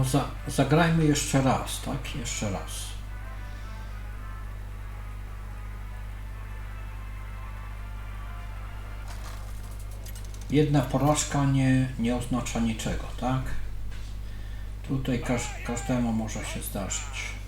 No za, zagrajmy jeszcze raz, tak? Jeszcze raz. Jedna porażka nie, nie oznacza niczego, tak? Tutaj każ, każdemu może się zdarzyć.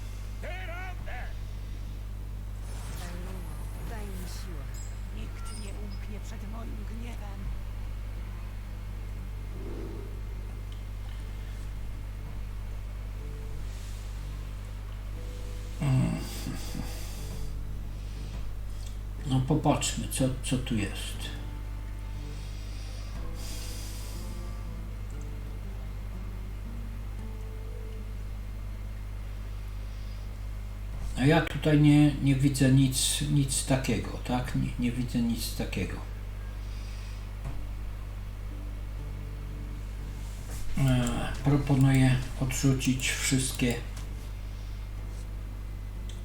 No popatrzmy, co, co tu jest. A ja tutaj nie, nie widzę nic, nic takiego, tak? Nie, nie widzę nic takiego. E, proponuję odrzucić wszystkie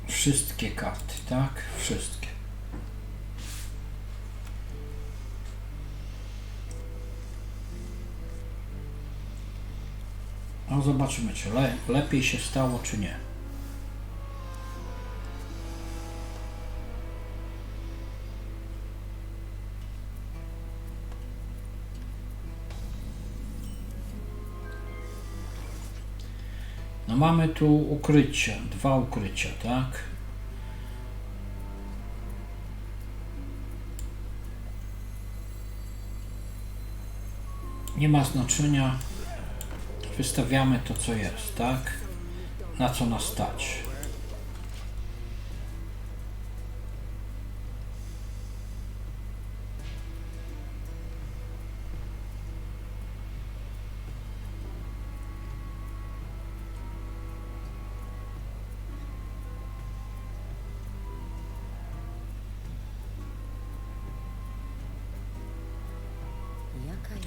wszystkie karty, tak? Wszystkie. No zobaczymy, czy le, lepiej się stało, czy nie. No mamy tu ukrycia, dwa ukrycia, tak? Nie ma znaczenia. Wystawiamy to, co jest, tak? Na co nas stać.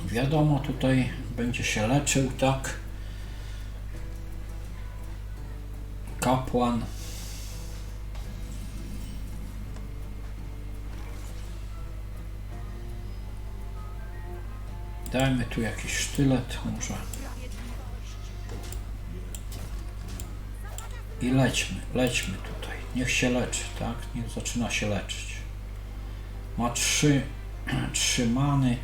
Wiadomo, tutaj będzie się leczył, tak? Kapłan. Dajmy tu jakiś sztylet, może. I lećmy, lećmy tutaj. Niech się leczy, tak? Niech zaczyna się leczyć. Ma trzy, trzy many.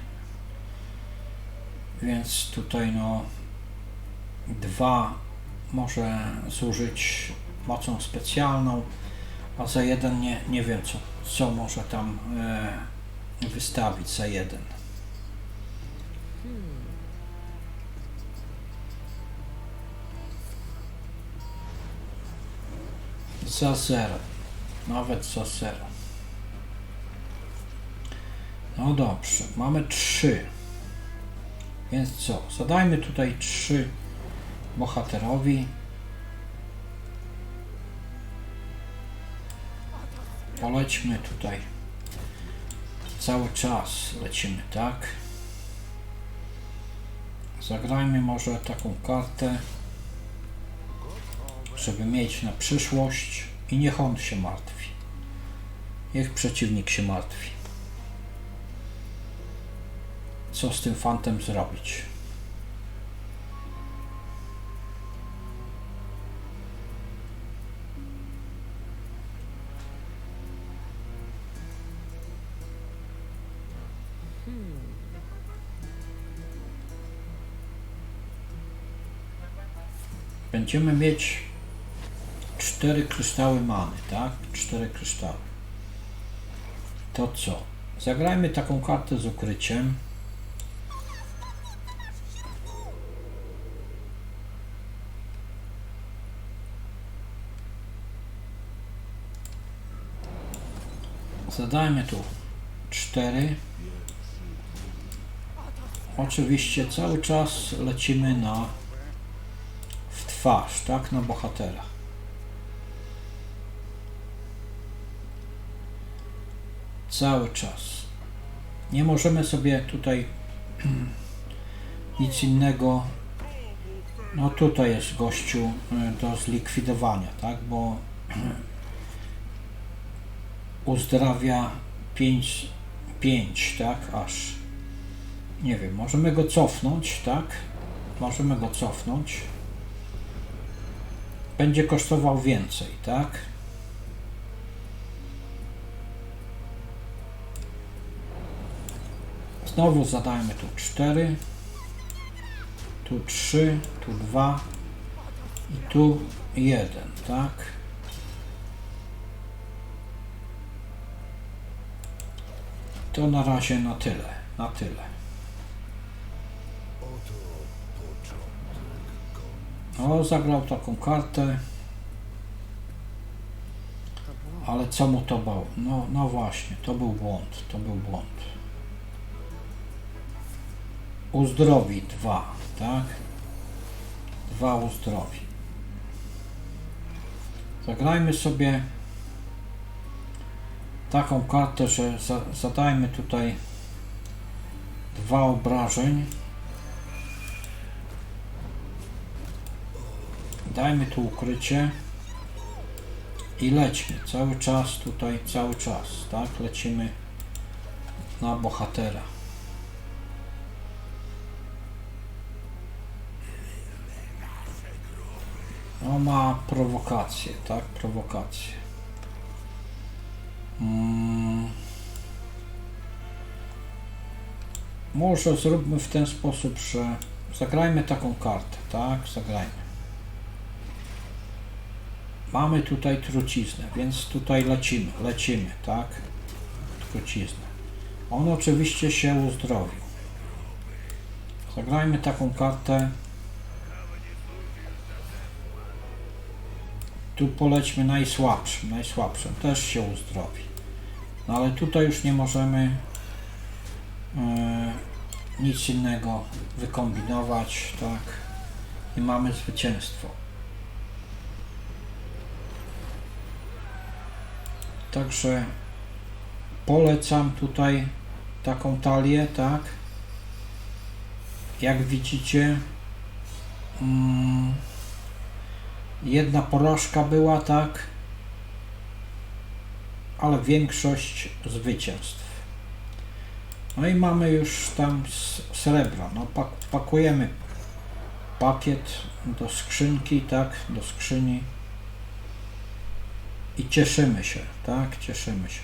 Więc tutaj no dwa może zużyć mocą specjalną, a za jeden nie, nie wiem co, co może tam e, wystawić za jeden. Za zero. Nawet za zero. No dobrze, mamy trzy. Więc co? Zadajmy tutaj trzy bohaterowi. Polećmy tutaj. Cały czas lecimy, tak? Zagrajmy może taką kartę, żeby mieć na przyszłość i niech on się martwi. Niech przeciwnik się martwi. Co z tym fantem zrobić? Będziemy mieć cztery kryształy many, tak? Cztery kryształy. To co? Zagrajmy taką kartę z ukryciem. Zadajmy tu cztery. Oczywiście cały czas lecimy na w twarz, tak? Na bohatera. Cały czas. Nie możemy sobie tutaj nic innego. No tutaj jest gościu y, do zlikwidowania, tak? Bo uzdrawia 5, 5, tak? Aż. Nie wiem, możemy go cofnąć, tak? Możemy go cofnąć. będzie kosztował więcej, tak? Znowu zadajmy tu 4, tu 3, tu 2 i tu 1, tak? To na razie na tyle, na tyle. O, zagrał taką kartę, ale co mu to było? No, no właśnie, to był błąd, to był błąd. Uzdrowi dwa, tak? Dwa uzdrowi. Zagrajmy sobie taką kartę, że za, zadajmy tutaj dwa obrażeń. Dajmy tu ukrycie i lećmy cały czas tutaj, cały czas, tak? Lecimy na bohatera. No ma prowokację, tak? Prowokację. Może zróbmy w ten sposób, że zagrajmy taką kartę, tak? Zagrajmy. Mamy tutaj truciznę, więc tutaj lecimy, lecimy, tak? Truciznę. On oczywiście się uzdrowił. Zagrajmy taką kartę. Tu polećmy najsłabszym, najsłabszym. Też się uzdrowi. No ale tutaj już nie możemy e, nic innego wykombinować, tak? I mamy zwycięstwo. Także polecam tutaj taką talię, tak? Jak widzicie, mm, jedna porażka była, tak? Ale większość zwycięstw. No i mamy już tam s- srebra. No pak pakujemy pakiet do skrzynki, tak? Do skrzyni. I cieszymy się, tak? Cieszymy się.